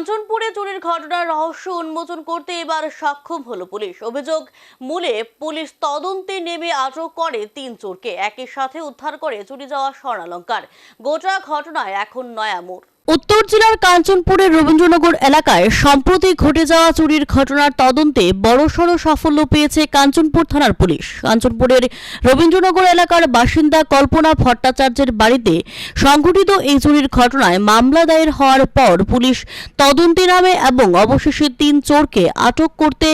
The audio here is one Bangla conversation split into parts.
কাঞ্চনপুরে চুরির ঘটনার রহস্য উন্মোচন করতে এবার সক্ষম হলো পুলিশ। অভিযোগ, মূলে পুলিশ তদন্তে নেমে আটক করে তিন চোরকে। একই সাথে উদ্ধার করে চুরি যাওয়া স্বর্ণালঙ্কার। গোটা ঘটনায় এখন নয়া মোড়। উত্তর জেলার কাঞ্চনপুরের রবীন্দ্রনগর এলাকায় সম্প্রতি ঘটে যাওয়া চুরির ঘটনার তদন্তে বড়সড় সাফল্য পেয়েছে কাঞ্চনপুর থানার পুলিশ। কাঞ্চনপুরের রবীন্দ্রনগর এলাকার বাসিন্দা কল্পনা ভট্টাচার্যের বাড়িতে সংঘটিত এই চুরির ঘটনায় মামলা দায়ের হওয়ার পর পুলিশ তদন্তে নামে এবং অবশেষে তিন চোরকে আটক করতে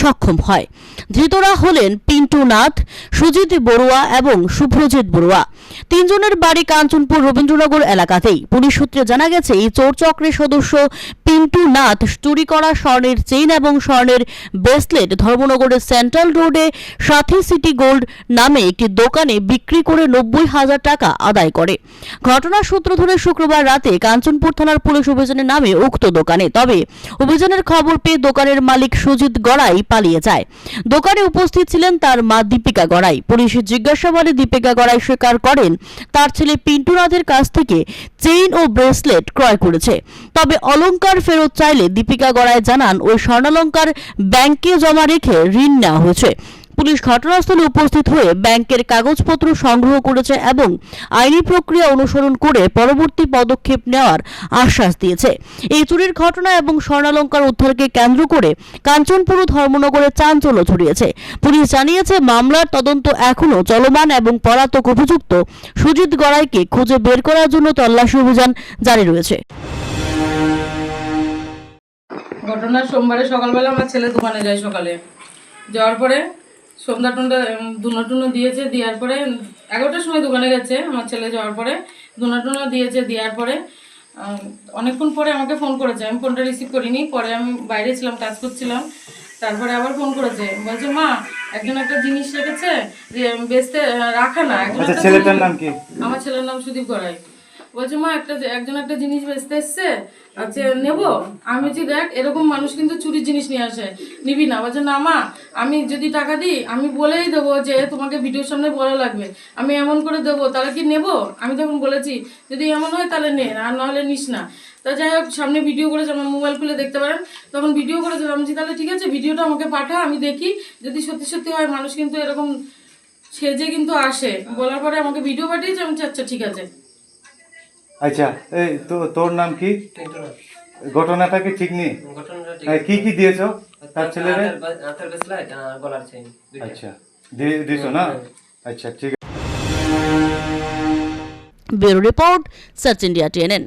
সক্ষম হয়। ধৃতরা হলেন পিন্টু নাথ, সুজিত বড়ুয়া এবং শুভ্রজিৎ বড়ুয়া। তিনজনের বাড়ি কাঞ্চনপুর রবীন্দ্রনগর এলাকাতেই। পুলিশ সূত্রে জানা গেছে এই চোর চক্রের সদস্য পিন্টু নাথ চুরি করা স্বর্ণের চেইন এবং স্বর্ণের ব্রেসলেট ধর্মনগরের সেন্ট্রাল রোডে সাথী সিটি গোল্ড নামে একটি দোকানে বিক্রি করে নব্বই হাজার টাকা আদায় করে। ঘটনার সূত্র ধরে শুক্রবার রাতে কাঞ্চনপুর থানার পুলিশ অভিযানে নামে উক্ত দোকানে। তবে অভিযানের খবর পেয়ে দোকানের মালিক সুজিত গড়াই পালিয়ে যায়। দোকানে উপস্থিত ছিলেন তার মা দীপিকা গড়াই। পুলিশের জিজ্ঞাসাবাদে দীপিকা গড়াই স্বীকার করেন, তার ছেলে পিন্টু নাথের কাছ থেকে চেইন ও ব্রেসলেট ক্রয় করেছে। তবে অলংকার ফেরত চাইলে দীপিকা গড়াই জানান, ওই স্বর্ণালঙ্কার ব্যাংকে জমা রেখে ঋণ নেওয়া হয়েছে। পুলিশ ঘটনাস্থলে উপস্থিত হয়ে ব্যাংকের কাগজপত্র সংগ্রহ করেছে এবং আইনি প্রক্রিয়া অনুসরণ করে পরবর্তী পদক্ষেপ নেওয়ার আশ্বাস দিয়েছে। এই চুরির ঘটনা এবং স্বর্ণালঙ্কার উদ্ধারকে কেন্দ্র করে কাঞ্চনপুর ধর্মনগরে চাঞ্চল্য ছড়িয়েছে। পুলিশ জানিয়েছে, মামলার তদন্ত এখনও চলমান এবং পলাতক অভিযুক্ত সুজিত গড়াইকে খুঁজে বের করার জন্য তল্লাশি অভিযান জারি রয়েছে। ঘটনা সোমবারে সকালবেলা আমার ছেলে দোকানে যায় সকালে। যাওয়ার পরে সন্ধ্যা টুন্দা দুনো টুনো দিয়েছে দেওয়ার পরে এগারোটার সময় দোকানে গেছে আমার ছেলে যাওয়ার পরে। দুনো টুনো দিয়েছে দেওয়ার পরে অনেকক্ষণ পরে আমাকে ফোন করেছে। আমি ফোনটা রিসিভ করিনি পরে আমি বাইরে ছিলাম কাজ করছিলাম। তারপরে আবার ফোন করেছে। বলছে মা একজন একটা জিনিস রেখেছে যে বেচতে রাখা না একজন আচ্ছা ছেলেটার নাম কি? আমার ছেলের নাম সুদীপ গড়াই। বলছে, মা, একটা একজন একটা জিনিস বেচতে এসছে আচ্ছা নেব। আমি বলছি, দেখ, এরকম মানুষ কিন্তু চুরির জিনিস নিয়ে আসে। নিবি না। বলছে, না, মা, আমি যদি টাকা দিই, আমি বলেই দেবো যে, তোমাকে ভিডিওর সামনে বলা লাগবে। আমি এমন করে দেবো, তাহলে কি নেব? আমি তখন বলেছি, যদি এমন হয়, তাহলে নে, আর নাহলে নিস না। তা যাই হোক, সামনে ভিডিও করেছে, আমার মোবাইল খুলে দেখতে পারেন। তখন ভিডিও করেছে, আমি তাহলে ঠিক আছে, ভিডিওটা আমাকে পাঠা, আমি দেখি। যদি সত্যি সত্যি হয়, মানুষ কিন্তু এরকম সেজে কিন্তু আসে। বলার পরে আমাকে ভিডিও পাঠিয়েছে, আমি আচ্ছা ঠিক আছে। আচ্ছা এই তো তোর নাম কি? ঘটনাটা কি ঠিক নেই? ঘটনাটা কি কি দিয়েছ? তার ছেলেরে? গলার চেইন আচ্ছা দিয়ে দিছো না? আচ্ছা ঠিক আছে। Bureau report search India TNN.